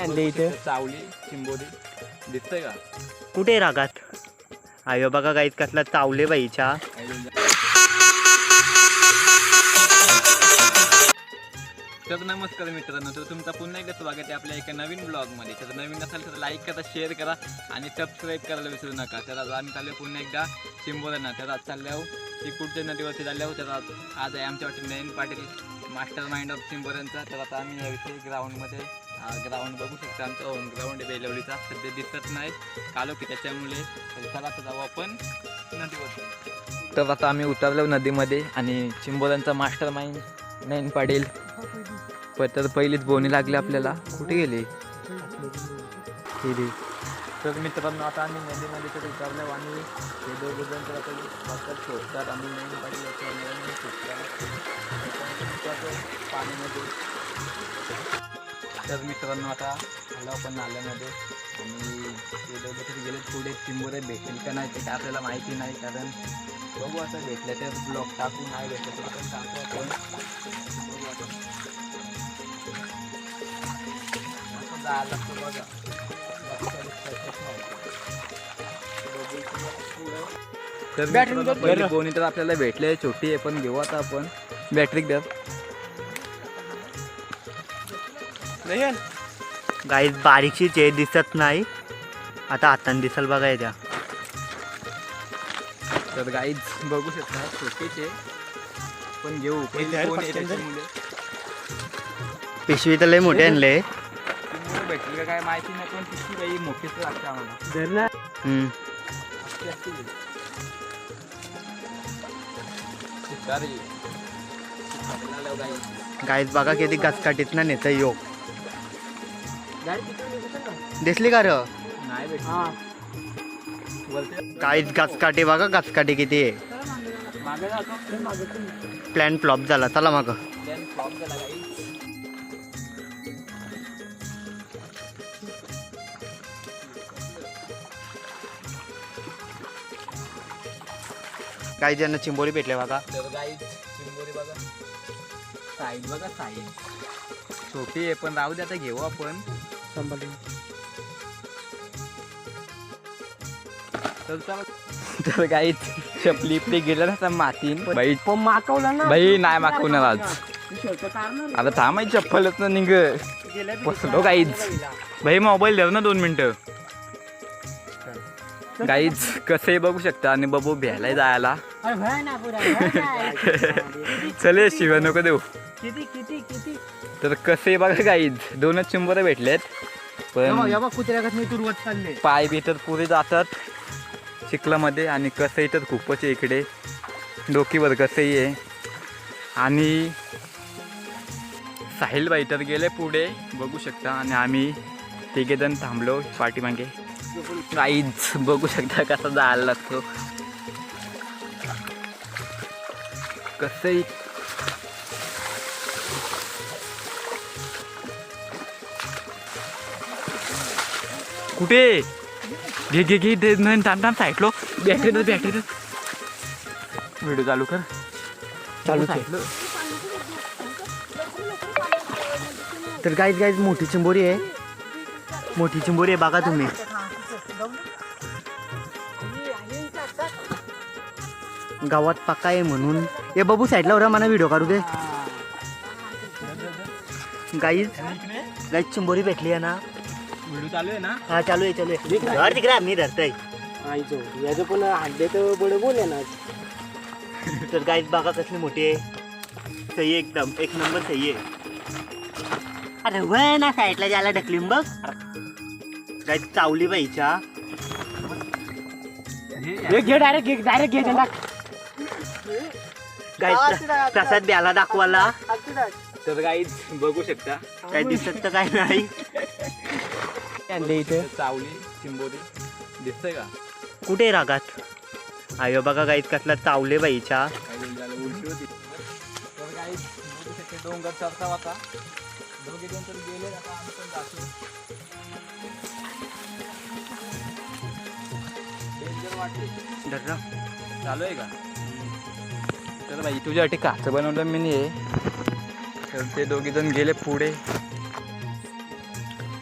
आणले इथे चावली चिंबोरी दिसतंय का? कुठे रागात? आयो बघा गाईत कसला चावले बाईच्या तर नमस्कार मित्रांनो. तर तुमचं पुन्हा एकदा स्वागत आहे आपल्या एका नवीन ब्लॉगमध्ये तर नवीन असाल तर लाईक करा शेअर करा आणि सबस्क्राईब करायला विसरू नका. तर आज आम्ही चाललो पुन्हा एकदा चिंबोऱ्यांना तर आज चाललो ती कुठच्या नदीवरती चाललो तर आज आज आहे आमच्या वाटी Nayan Patil master mind of चिंबोऱ्यांचा. तर आता आम्ही याविषयी ग्राउंडमध्ये ग्राउंड बघू शकतो आमचा होम ग्राउंड आहे बेलवलीचा. सध्या दिसत नाही. कालो की त्याच्यामुळे तर चला आता जाऊ आपण. नदीवरती. तर आता आम्ही उतरलो नदीमध्ये आणि चिंबोऱ्यांचा मास्टर माइंड नयन पाटील पण तर पहिलीच बोनी लागली आपल्याला. कुठे गेली? गेली तर मित्रांनो आता आम्ही नदीमध्ये तर उतरलो आणि हे दोघे जण तर आता वाटत शोधतात. आणि नवीन पाणी याच्या नवीन शोधतात. पाण्यामध्ये तर मित्रांनो आता आलो आपण नाल्यामध्ये. आणि तरी गेले पुढे चिंबोरे भेटेल का नाही ते काय आपल्याला माहिती नाही कारण बघू आता भेटलं तर ब्लॉक टाकू नाही भेटलं तरी पण टाकू आपण. बघू आता. असं जायला लागतं बघा. तर पहिली बोनी तर आपल्याला भेटले छोटी आहे पण घेऊ आता आपण. बॅटरी द्या गाईत बारीकशीच आहे दिसत नाही आता हाताने दिसल बघा याच्या तर गाईज बघू शकता छोटीच आहे पण घेऊ पिशवी तर लय मोठे आणले. भेटली का काय माहिती नाही पण किती बाई मोठीच लागते आम्हाला. गाईज. बघा किती गचकाटीत ना नेतं यो. दिसली का र? गचकाटी बघा गचकाटी किती आहे. मागे जातो प्लॅन फ्लॉप झाला चला मग. काही ज्यांना चिंबोरी भेटले बघा. चिंबोरी बघा. साईड बघा साईड छोटी आहे पण राहू दे आता घेऊ आपण. तर गाईज चपली ते गेलं ना मातीन. बाई. पण माकवला ना. बाई नाही मागवणार आज. आता थांबायची चप्पलच ना निघ बसलो गाईज भाई मोबाईल देऊ ना दोन मिनिटं. गाईज कसंही बघू शकता आणि बबू भ्यायला जायला. चले शिव्या नको देऊ. किती किती किती? तर कसे बघा गाईज दोनच चिंबर भेटलेत. पण कुत्र्यागत मी तुरवत चालले. पाय बी तर पुरे जातात. चिखलामध्ये आणि कसंही तर खूपच आहे इकडे. डोकीवर कसंही आहे. आणि साहिलबाई तर गेले पुढे. बघू शकता. आणि आम्ही तिघेजण थांबलो पाठीमागे. काहीच बघू शकता कसा जायला लागतो. कसंही कुठे? घे घे घे दे नाही थांब थांब साईटलो बॅटरी दे बॅटरी दे व्हिडिओ चालू कर. चालूच आहे. तर गाईज गाईज मोठी चिंबोरी आहे. मोठी चिंबोरी आहे बघा तुम्ही. गावात पक्का आहे म्हणून. ए बबू साईडला उरा मला व्हिडिओ काढू दे. गाईज गाईज चिंबोरी भेटली आहे ना. व्हिडिओ चालू आहे ना? हा चालू आहे चालू आहे. धर तिकडे मी धरतोय. आईचो याचं पण हड्डे तर बडे बोले ना. तर गाईज बघा कसली मोठी आहे. सही आहे एकदम. एक नंबर सही आहे. अरे वय ना साईडला जायला ढकलीन बघ. गाईज चावली बाईच्या घे घे डायरेक्ट घे डायरेक्ट घे त्यांना गाईज प्रसाद द्याला दाखवाला तर काहीच बघू शकता. काय दिसत तर काय नाही. आणले इथे. चावली चिंबोरी. दिसतंय का? कुठे रागात? आयो बघा गाईज कसला चावले बाईच्या काही दिवस झालं उलटी होती. तर काहीच बघू शकते डोंगर चढता होता दोघे दोन तर गेले आता आम्ही पण जातो. डेंजर वाटते धर ना. चालू आहे का? तर बाई तुझ्यासाठी काचं बनवलं मी नाही तर ते दोघे जण गेले पुढे.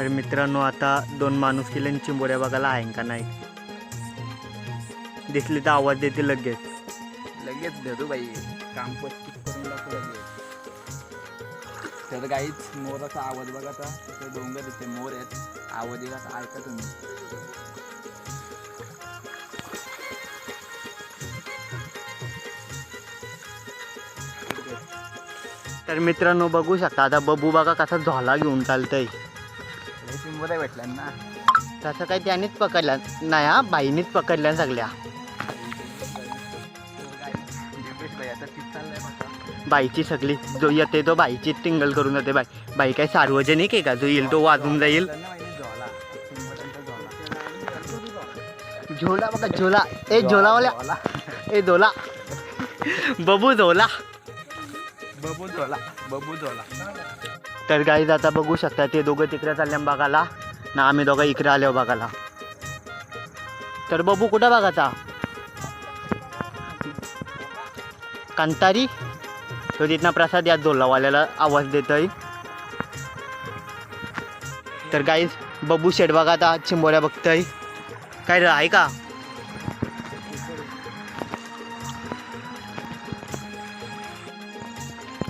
तर मित्रांनो आता दोन माणूस केले चिंबोऱ्या बघायला आहे का नाही? दिसली तर आवाज देते लगेच. लगेच धरू बाई. काम करून लगेच तर गाईच मोराचा आवाज बघा आता. तिथे डोंगर इथे मोर आहेत. आवाज आता ऐका तुम्ही. तर मित्रांनो बघू शकता आता बबू बघा कसा झोला घेऊन चालतंय. भेटल्या ना. तसं काही त्यानेच पकडल्या नाही हा बाईनीच पकडल्या सगळ्या. बाईची सगळी जो येते तो बाईची टिंगल करून जाते बाई. बाई काय सार्वजनिक आहे का? जो येईल तो वाजून जाईल. झोला बघा झोला. ए झोलावाल्या. झोला ए झोला. बबू झोला. बबू झोला बबू झोला. तर गाईज आता बघू शकता ते दोघं तिकडे चालले बघायला. ना आम्ही दोघं इकडे आलो बघायला. तर बबू कुठं बघायचा कांतारी? तो तिथनं प्रसाद या झोलावाल्याला आवाज देतोय. तर गाईज बबू शेड बघा आता चिंबोऱ्या बघतोय. काय आहे का?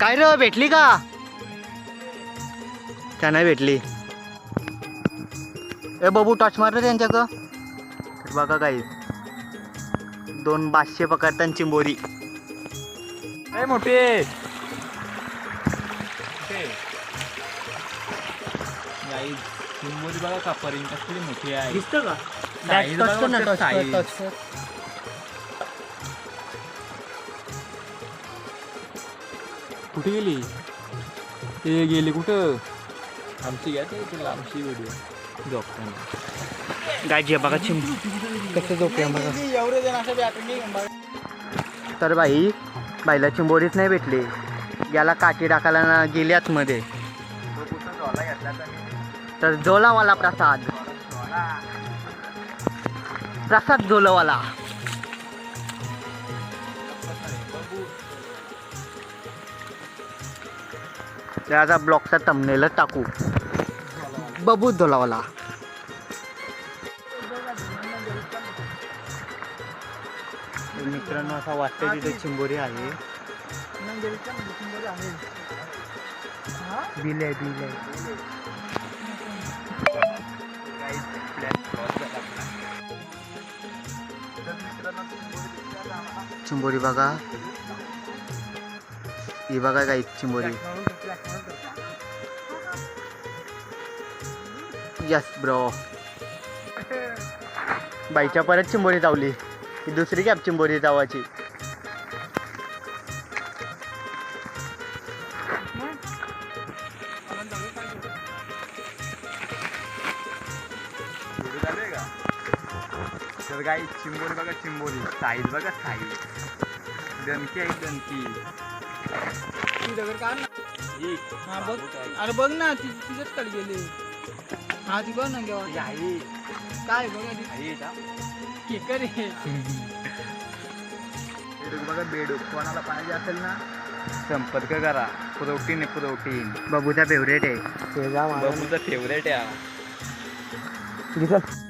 काय रे भेटली का? का नाही भेटली. ए बबू टॉच मार रे त्यांच्याक बघा काही दोन बाशे पकडताना चिंबोरी. ए मोठे. चिंबोरी बघा का परिंग कसली मोठी आहे. दिसतं का? Size बघा वाटतं size. कुठे गेली? ते गेली कुठं? आमची या ते तुला आमची व्हिडिओ झोपताना गाजी बघा चिम कसं झोपूया बघा एवढे जण असं बॅटरी तर बाई बाईला चिंबोडीच नाही भेटली याला काठी टाकायला ना गेली आतमध्ये तर झोलावाला प्रसाद प्रसाद झोलावाला त्याचा ब्लॉकचा तमनेलच टाकू. बबू झोलावाला मित्रांनो असा वाटतं तिथे चिंबोरी आहे. बिल आहे बिल आहे चिंबोरी बघा. ही बघा काय चिंबोरी. यस ब्रो बाईच्या परत चिंबोरी चावली. ही दुसरी कॅब चिंबोरी चावाची तर गाई चिंबोरी बघा चिंबोरी. साईज बघा साईज दणकी आहे दणकी ही. हा बघ. अरे बघ ना ती तिच्याच कडे गेली. हा ती बघ ना ही आई काय बघ? केकर आहे बेडूक बघा बेडूक. कोणाला पाहिजे असेल ना? संपर्क करा. प्रोटीन आहे प्रोटीन बबूचा फेवरेट आहे. बबूचा फेवरेट आहे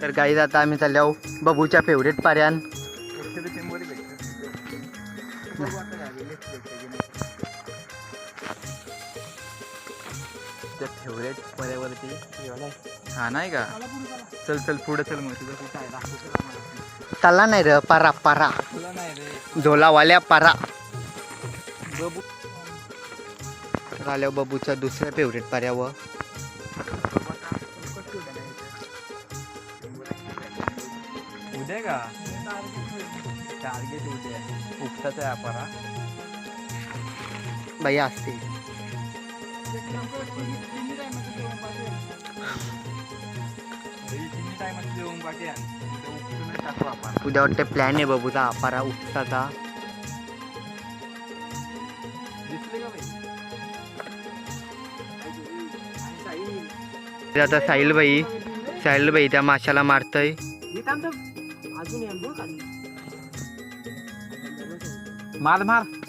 तर काही आता आम्ही चाललो बबूच्या फेवरेट पाऱ्यान एकशे त्या फेवरेट पर्यावरती हा नाही का? चल चल. पुढे चल मग. तुझं कुठं आहे? दाखव नाही र पारा पारा. तुला नाही रे. झोलावाल्या पारा. बबू. तर आल्यावर बबूच्या दुसऱ्या फेवरेट पाऱ्यावर. उद्या का? टार्गेट उद्या. उपसाचा व्यापारा बाई असते. उद्या उपसूनच वाटते प्लॅन आहे बबूचा पारा उपसाचा दिसले का बाई आता साहिलबाई साहिलबाई त्या माशाला मारतय. माल मार मार.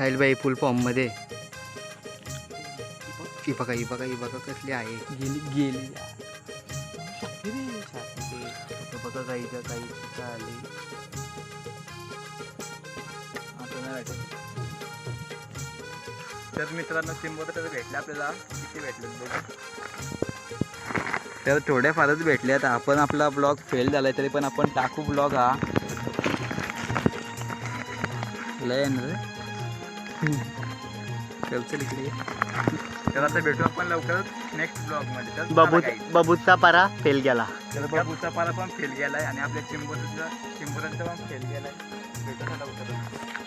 साहिलबाई फुल फॉर्ममध्ये ही बघा ही बघा ही बघा कसली आहे. गेली गेली. बघा गाईच्या काही आले. आता नाही भेटत. तर मित्रांनो चिंबोर तर भेटले आपल्याला? किती भेटले बघू. तर थोड्याफारच भेटले आता आपण आपला ब्लॉग फेल झालाय तरी पण आपण टाकू ब्लॉग हा. लय रे. तर आता भेटू आपण लवकरच नेक्स्ट ब्लॉगमध्ये. तर चला बबूत guys. बबूतचा पारा फेल गेला. तर बाबूचा पाला पण फेल गेलाय आणि आपल्या चिंबोरचा चिंबोरांचा पण फेल गेलाय. भेटू लवकरच.